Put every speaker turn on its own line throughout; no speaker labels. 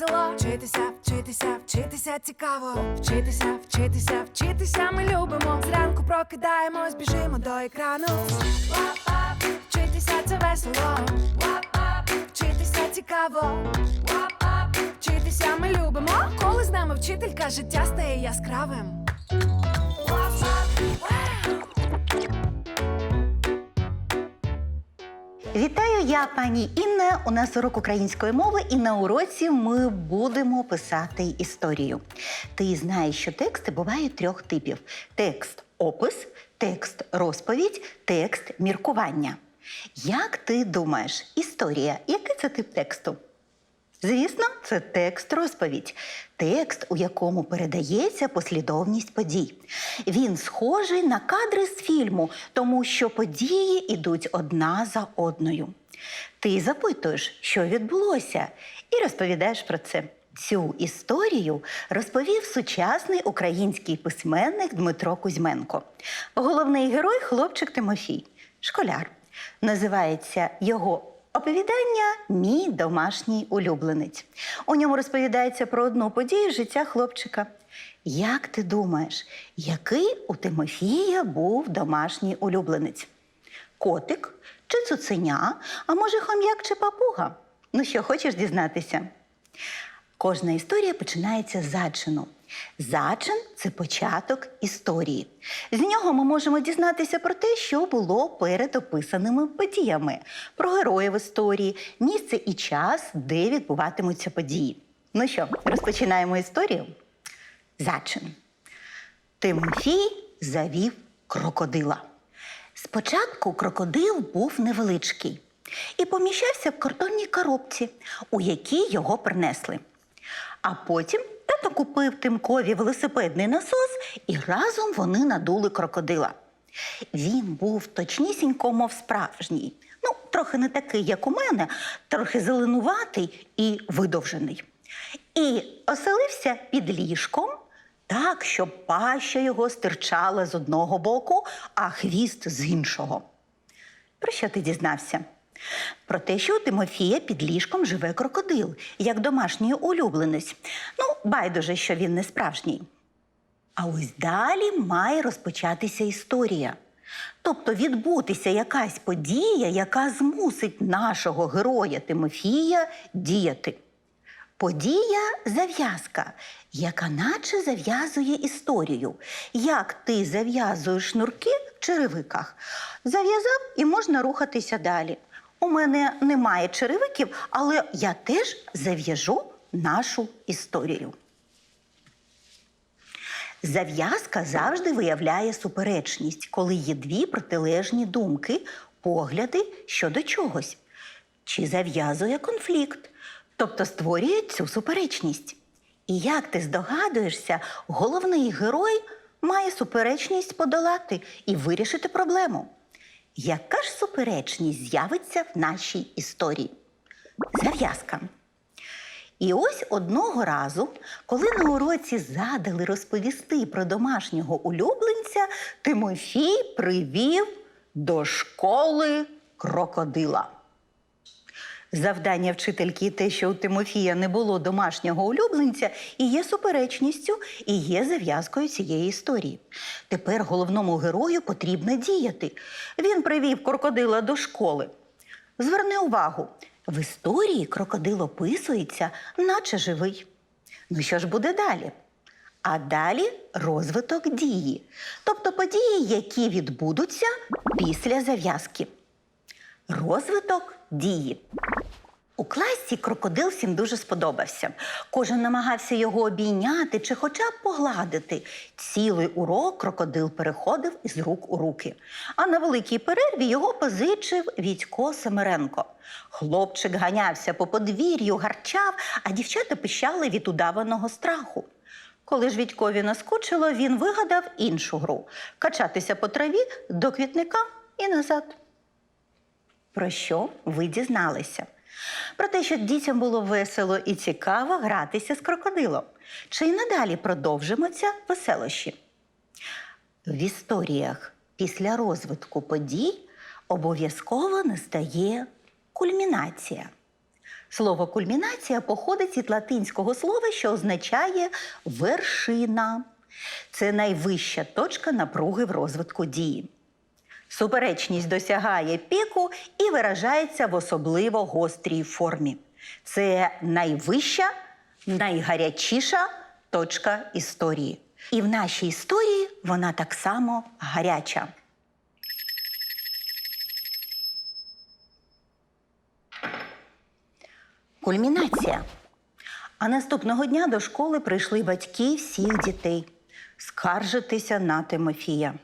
весело. Вчитися, вчитися, вчитися цікаво. Вчитися, вчитися, вчитися ми любимо. Зранку прокидаємось, біжимо до екрану. Ла-ла, Вчитися, це весело. Ла-ла, Вчитися цікаво. Вчитися ми любимо. Коли з нами вчителька, життя стає яскравим.
Вітаю, я пані Інна. У нас урок української мови, і на уроці ми будемо писати історію. Ти знаєш, що тексти бувають трьох типів: текст опис, текст розповідь, текст міркування. Як ти думаєш, історія, який це тип тексту? Звісно, це текст розповідь, текст, у якому передається послідовність подій. Він схожий на кадри з фільму, тому що події йдуть одна за одною. Ти запитуєш, що відбулося, і розповідаєш про це. Цю історію розповів сучасний український письменник Дмитро Кузьменко. Головний герой хлопчик Тимофій, школяр. Називається його Оповідання Мій домашній улюбленець. У ньому розповідається про одну подію життя хлопчика. Як ти думаєш, який у Тимофія був домашній улюбленець? Котик чи цуценя, а може хом'як чи папуга? Ну що, хочеш дізнатися? Кожна історія починається з зачину. Зачин це початок історії. З нього ми можемо дізнатися про те, що було перед описаними подіями, про героїв історії, місце і час, де відбуватимуться події. Ну що, розпочинаємо історію? Зачин. Тимофій завів крокодила. Спочатку крокодил був невеличкий і поміщався в картонній коробці, у якій його принесли. А потім тато купив Тимкові велосипедний насос, і разом вони надули крокодила. Він був точнісінько, мов справжній. Ну, трохи не такий, як у мене, трохи зеленуватий і видовжений. І оселився під ліжком так, щоб паща його стирчала з одного боку, а хвіст з іншого. Про що ти дізнався? Про те, що у Тимофія під ліжком живе крокодил, як домашній улюбленець. Ну, байдуже, що він не справжній. А ось далі має розпочатися історія. Тобто відбутися якась подія, яка змусить нашого героя Тимофія діяти. Подія зав'язка, яка наче зав'язує історію. Як ти зав'язуєш шнурки в черевиках? Зав'язав і можна рухатися далі. У мене немає черевиків, але я теж зав'яжу нашу історію. Зав'язка завжди виявляє суперечність, коли є дві протилежні думки, погляди щодо чогось. Чи зав'язує конфлікт, тобто створює цю суперечність. І як ти здогадуєшся, головний герой має суперечність подолати і вирішити проблему. Яка ж суперечність з'явиться в нашій історії? Зав'язка. І ось одного разу, коли на уроці задали розповісти про домашнього улюбленця, Тимофій привів до школи крокодила. Завдання вчительки те, що у Тимофія не було домашнього улюбленця, і є суперечністю, і є зав'язкою цієї історії. Тепер головному герою потрібно діяти. Він привів крокодила до школи. Зверни увагу, в історії крокодил описується, наче живий. Ну що ж буде далі? А далі розвиток дії, тобто події, які відбудуться після зав'язки. Розвиток дії. У класі крокодил всім дуже сподобався. Кожен намагався його обійняти чи хоча б погладити. Цілий урок крокодил переходив із рук у руки. А на великій перерві його позичив Вітько Семеренко. Хлопчик ганявся по подвір'ю, гарчав, а дівчата пищали від удаваного страху. Коли ж Вітькові наскучило, він вигадав іншу гру качатися по траві до квітника і назад. Про що ви дізналися? Про те, що дітям було весело і цікаво гратися з крокодилом. Чи й надалі продовжимося веселощі? В історіях після розвитку подій обов'язково настає кульмінація. Слово кульмінація походить від латинського слова, що означає вершина. Це найвища точка напруги в розвитку дії. Суперечність досягає піку і виражається в особливо гострій формі. Це найвища, найгарячіша точка історії. І в нашій історії вона так само гаряча. Кульмінація. А наступного дня до школи прийшли батьки всіх дітей скаржитися на Тимофія.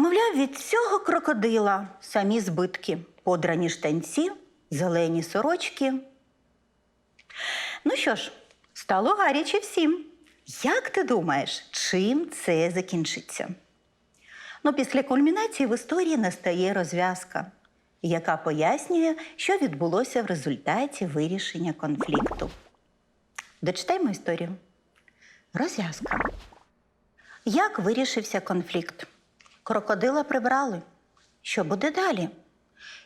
Мовляв, від цього крокодила самі збитки, подрані штанці, зелені сорочки. Ну що ж, стало гаряче всім. Як ти думаєш, чим це закінчиться? Ну, після кульмінації в історії настає розв'язка, яка пояснює, що відбулося в результаті вирішення конфлікту. Дочитаймо історію. Розв'язка. Як вирішився конфлікт? Крокодила прибрали. Що буде далі?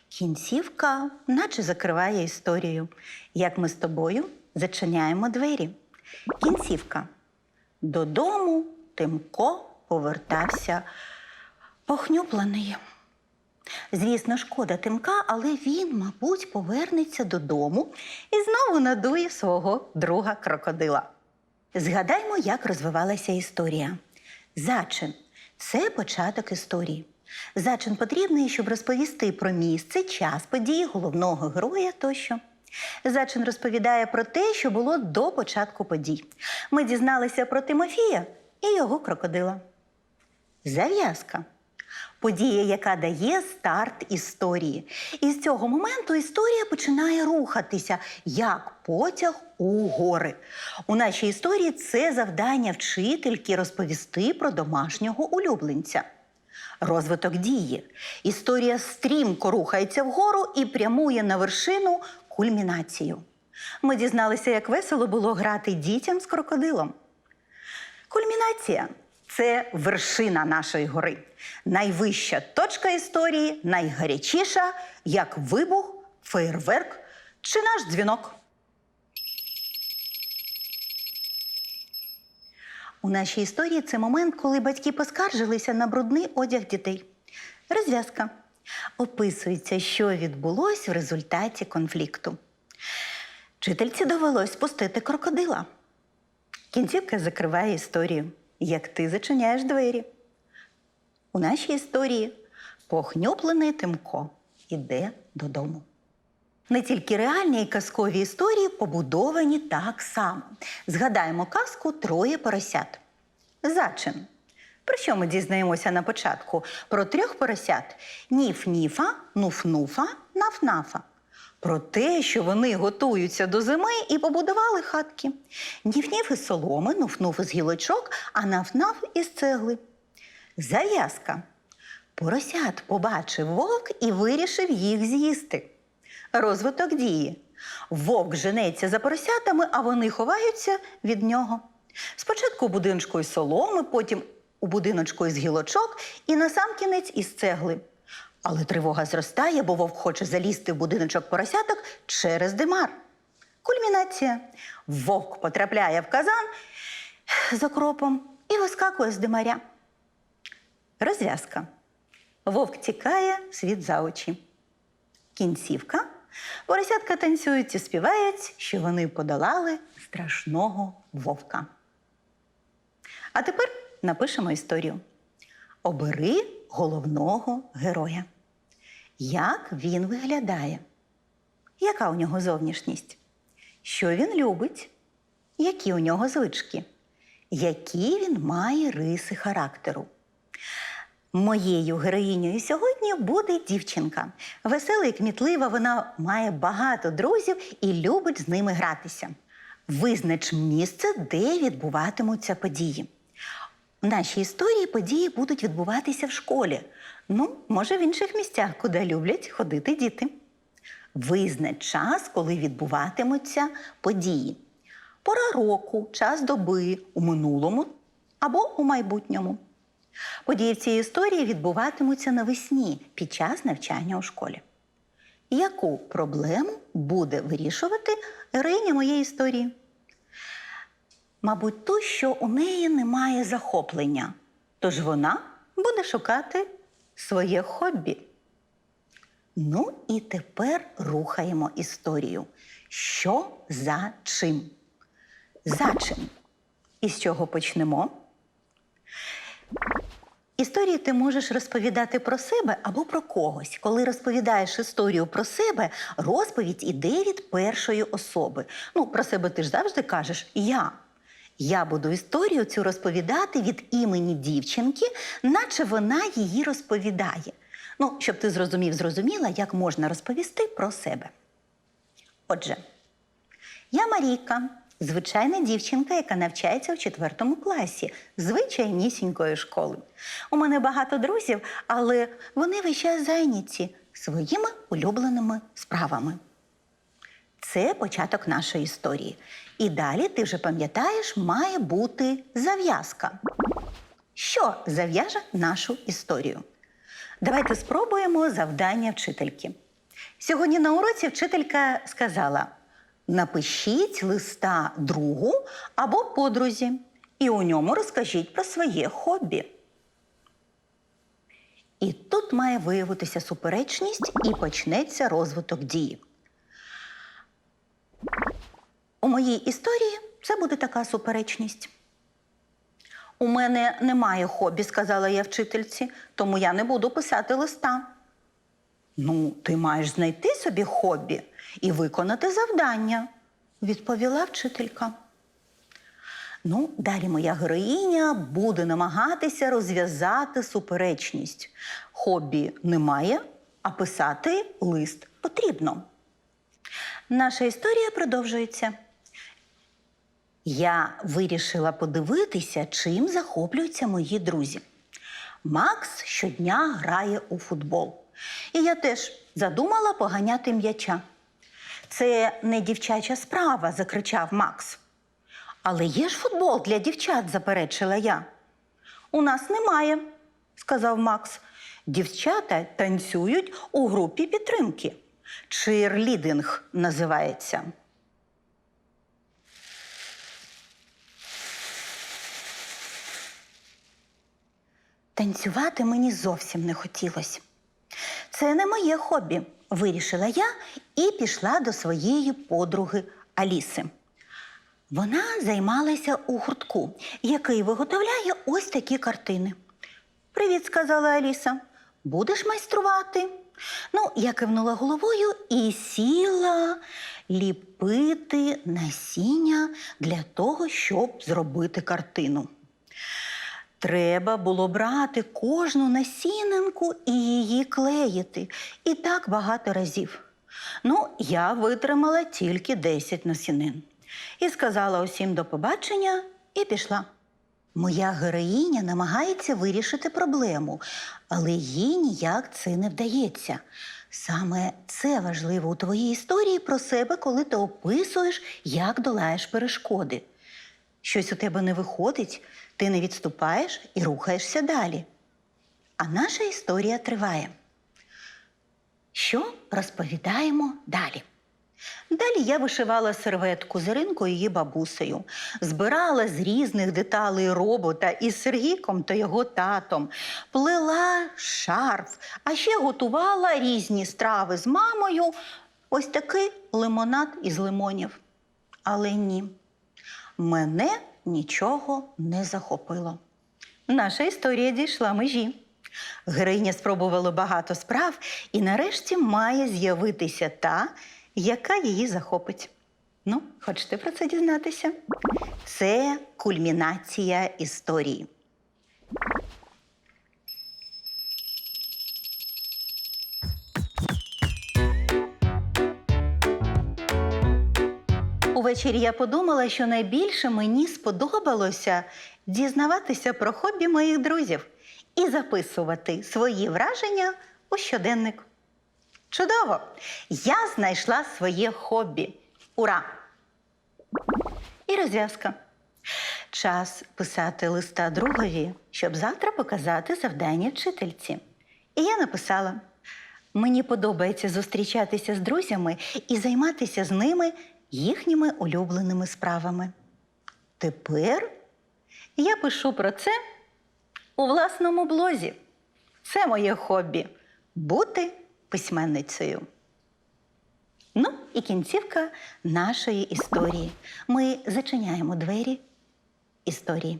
Кінцівка, наче закриває історію. Як ми з тобою зачиняємо двері. Кінцівка. Додому Тимко повертався похнюплений. Звісно, шкода Тимка, але він, мабуть, повернеться додому і знову надує свого друга крокодила. Згадаймо, як розвивалася історія. Зачин це початок історії. Зачин потрібний, щоб розповісти про місце, час події, головного героя тощо. Зачин розповідає про те, що було до початку подій. Ми дізналися про Тимофія і його крокодила. Зав'язка. Подія, яка дає старт історії. І з цього моменту історія починає рухатися як потяг у гори. У нашій історії це завдання вчительки розповісти про домашнього улюбленця. Розвиток дії. Історія стрімко рухається вгору і прямує на вершину кульмінацію. Ми дізналися, як весело було грати дітям з крокодилом. Кульмінація це вершина нашої гори. Найвища точка історії, найгарячіша, як вибух, феєрверк чи наш дзвінок. У нашій історії це момент, коли батьки поскаржилися на брудний одяг дітей. Розв'язка. Описується, що відбулось в результаті конфлікту. Вчительці довелось спустити крокодила. Кінцівка закриває історію, як ти зачиняєш двері. У нашій історії похнюплений Тимко іде додому. Не тільки реальні і казкові історії побудовані так само. Згадаємо казку Троє поросят. Зачин. Про що ми дізнаємося на початку? Про трьох поросят: Ніф-ніфа, нуф-нуфа, наф-нафа. Про те, що вони готуються до зими і побудували хатки. Ніф-ніф із соломи, нуф-нуф із гілочок, а наф-наф із цегли. Зав'язка. Поросят побачив вовк і вирішив їх з'їсти. Розвиток дії. Вовк женеться за поросятами, а вони ховаються від нього. Спочатку у будиночку із соломи, потім у будиночку із гілочок і насамкінець із цегли. Але тривога зростає, бо вовк хоче залізти в будиночок поросяток через димар. Кульмінація. Вовк потрапляє в казан з окропом і вискакує з димаря. Розв'язка. Вовк тікає, світ за очі. Кінцівка. Поросятка танцюють і співають, що вони подолали страшного вовка. А тепер напишемо історію. Обери головного героя. Як він виглядає? Яка у нього зовнішність? Що він любить? Які у нього звички? Які він має риси характеру? Моєю героїнею сьогодні буде дівчинка. Весела і кмітлива, вона має багато друзів і любить з ними гратися. Визнач місце, де відбуватимуться події. В нашій історії події будуть відбуватися в школі. Ну, може, в інших місцях, куди люблять ходити діти. Визнач час, коли відбуватимуться події. Пора року, час доби у минулому або у майбутньому. Події в цій історії відбуватимуться навесні під час навчання у школі. яку проблему буде вирішувати героїня моєї історії. Мабуть, ту, що у неї немає захоплення, тож вона буде шукати своє хобі. Ну і тепер рухаємо історію. Що за чим? За чим? І з чого почнемо? Історії ти можеш розповідати про себе або про когось. Коли розповідаєш історію про себе, розповідь іде від першої особи. Ну, про себе ти ж завжди кажеш я. Я буду історію цю розповідати від імені дівчинки, наче вона її розповідає. Ну, щоб ти зрозумів, зрозуміла, як можна розповісти про себе. Отже, я Марійка, звичайна дівчинка, яка навчається в четвертому класі звичайнісінької школи. У мене багато друзів, але вони весь час зайняті своїми улюбленими справами. Це початок нашої історії. І далі, ти вже пам'ятаєш, має бути зав'язка. Що зав'яже нашу історію? Давайте спробуємо завдання вчительки. Сьогодні на уроці вчителька сказала: напишіть листа другу або подрузі, і у ньому розкажіть про своє хобі. І тут має виявитися суперечність і почнеться розвиток дії. У моїй історії це буде така суперечність. У мене немає хобі, сказала я вчительці, тому я не буду писати листа. Ну, ти маєш знайти собі хобі і виконати завдання, відповіла вчителька. Ну, далі моя героїня буде намагатися розв'язати суперечність. Хобі немає, а писати лист потрібно. Наша історія продовжується. Я вирішила подивитися, чим захоплюються мої друзі. Макс щодня грає у футбол. І я теж задумала поганяти м'яча. Це не дівчача справа, закричав Макс. Але є ж футбол для дівчат, заперечила я. У нас немає, сказав Макс. Дівчата танцюють у групі підтримки. Чирлідинг називається. Танцювати мені зовсім не хотілося. Це не моє хобі, вирішила я і пішла до своєї подруги Аліси. Вона займалася у гуртку, який виготовляє ось такі картини. Привіт, сказала Аліса. Будеш майструвати? Ну, я кивнула головою і сіла ліпити насіння для того, щоб зробити картину. Треба було брати кожну насінинку і її клеїти. І так багато разів. Ну, я витримала тільки 10 насінин. І сказала усім до побачення і пішла. Моя героїня намагається вирішити проблему, але їй ніяк це не вдається. Саме це важливо у твоїй історії про себе, коли ти описуєш, як долаєш перешкоди. Щось у тебе не виходить, ти не відступаєш і рухаєшся далі. А наша історія триває. Що розповідаємо далі? Далі я вишивала серветку з Іринкою її бабусею, збирала з різних деталей робота із Сергійком та його татом, плела шарф, а ще готувала різні страви з мамою. Ось такий лимонад із лимонів. Але ні, мене нічого не захопило. Наша історія дійшла межі. Гриня спробувала багато справ і нарешті має з'явитися та, яка її захопить. Ну, хочете про це дізнатися? Це кульмінація історії. Увечері я подумала, що найбільше мені сподобалося дізнаватися про хобі моїх друзів і записувати свої враження у щоденник. Чудово! Я знайшла своє хобі. Ура! І розв'язка. Час писати листа другові, щоб завтра показати завдання вчительці. І я написала: Мені подобається зустрічатися з друзями і займатися з ними їхніми улюбленими справами. Тепер я пишу про це у власному блозі. Це моє хобі бути письменницею. Ну і кінцівка нашої історії. Ми зачиняємо двері історії.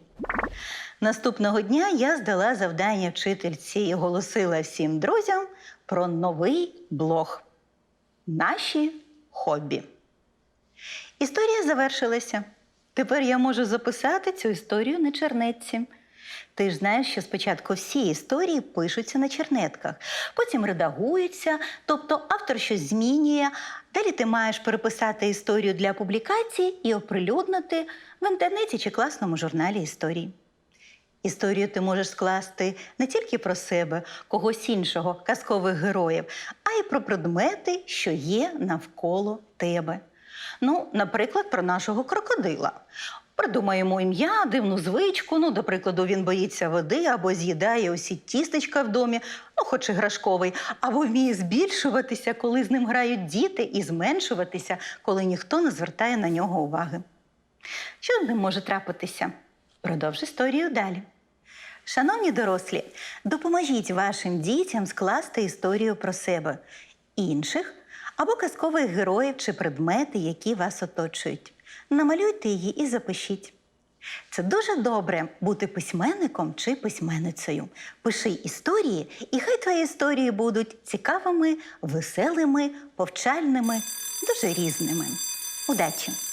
Наступного дня я здала завдання вчительці і оголосила всім друзям про новий блог Наші хобі. Історія завершилася. Тепер я можу записати цю історію на чернетці. Ти ж знаєш, що спочатку всі історії пишуться на чернетках, потім редагуються, тобто автор щось змінює. Далі ти маєш переписати історію для публікації і оприлюднити в інтернеті чи класному журналі історії. Історію ти можеш скласти не тільки про себе, когось іншого, казкових героїв, а й про предмети, що є навколо тебе. Ну, наприклад, про нашого крокодила. Придумаємо ім'я, дивну звичку. Ну, до прикладу, він боїться води або з'їдає усі тістечка в домі, ну, хоч і грашковий, або вміє збільшуватися, коли з ним грають діти, і зменшуватися, коли ніхто не звертає на нього уваги. Що з ним може трапитися? Продовж історію далі. Шановні дорослі, допоможіть вашим дітям скласти історію про себе, інших або казкових героїв чи предмети, які вас оточують. Намалюйте її і запишіть. Це дуже добре бути письменником чи письменницею. Пиши історії, і хай твої історії будуть цікавими, веселими, повчальними, дуже різними. Удачі!